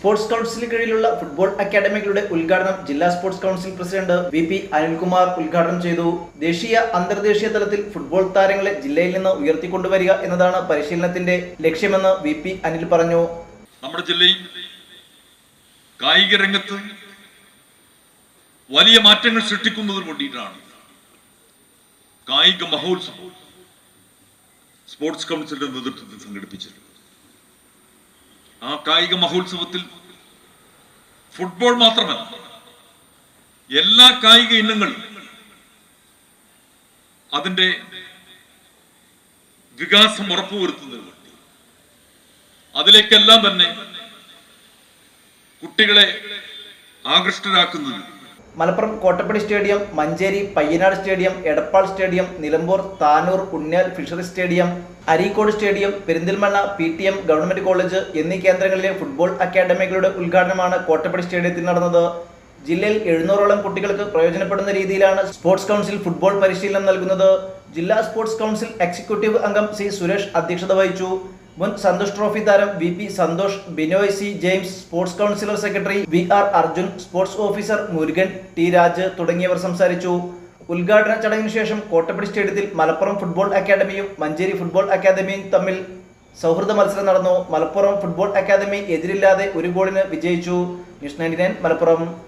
Sports കൗൺസിലിന് കീഴിലുള്ള football അക്കാദമികളുടെ ഉദ്ഘാടനം ജില്ലാ sports council president V P Anilkumar ഉദ്ഘാടനം ചെയ്തു. ദേശീയ അന്തർദേശീയ തലത്തിൽ ഫുട്ബോൾ താരങ്ങളെ ജില്ലയിൽ നിന്ന് ഉയർത്തിക്കൊണ്ടുവരിക എന്നതാണ് പരിശീലനത്തിന്റെ ലക്ഷ്യമെന്ന് വി പി അനിൽ പറഞ്ഞു. നമ്മുടെ ജില്ലയിൽ കായിക രംഗത്ത് വലിയ മാറ്റങ്ങൾ സൃഷ്ടിക്കുന്നതിന് വേണ്ടിയിട്ടാണ് കായിക മഹോത്സവം സ്പോർട്സ് കൗൺസിലിന്റെ നേതൃത്വത്തിൽ സംഘടിപ്പിച്ചത് ആ കായിക മഹോത്സവത്തിൽ ഫുട്ബോൾ മാത്രമല്ല എല്ലാ കായിക ഇനങ്ങളും അതിന്റെ വികാസം ഉറപ്പുവരുത്തുന്നത് അതിലേക്കെല്ലാം തന്നെ കുട്ടികളെ ആകൃഷ്ടരാക്കുന്നതിന് Malappuram Kottappadi stadium Manjeri Payyanad stadium Edappal stadium Nilambur Tanur Unniyal fishery stadium Areekode stadium Perinthalmanna P T M government college എന്നീ കേന്ദ്രങ്ങളിലെ ഫുട്ബോൾ അക്കാദമികളുടെ ഉദ്ഘാടനമാണ് കോട്ടപ്പടി സ്റ്റേഡിയത്തിൽ നടന്നത്. ജില്ലയിൽ എഴുന്നൂറോളം കുട്ടികൾക്ക് പ്രയോജനപ്പെടുന്ന രീതിയിലാണ് സ്പോർട്സ് കൗൺസിൽ ഫുട്ബോൾ പരിശീലനം നൽകുന്നത്. ജില്ലാ സ്പോർട്സ് കൗൺസിൽ എക്സിക്യൂട്ടീവ് അംഗം സി സുരേഷ് അധ്യക്ഷത വഹിച്ചു. മുൻ സന്തോഷ് ട്രോഫി താരം V P Santosh Binoy C James sports councillor secretary V R Arjun sports officer Murugan T Raj തുടങ്ങിയവർ സംസാരിച്ചു. ഉദ്ഘാടന ചടങ്ങിന് ശേഷം കോട്ടപ്പടി സ്റ്റേഡിയത്തിൽ മലപ്പുറം ഫുട്ബോൾ അക്കാദമിയും മഞ്ചേരി ഫുട്ബോൾ അക്കാദമിയും തമ്മിൽ സൗഹൃദ മത്സരം നടന്നു. മലപ്പുറം ഫുട്ബോൾ അക്കാദമി എതിരില്ലാതെ ഒരു ഗോളിന് വിജയിച്ചു. News ninety Malappuram.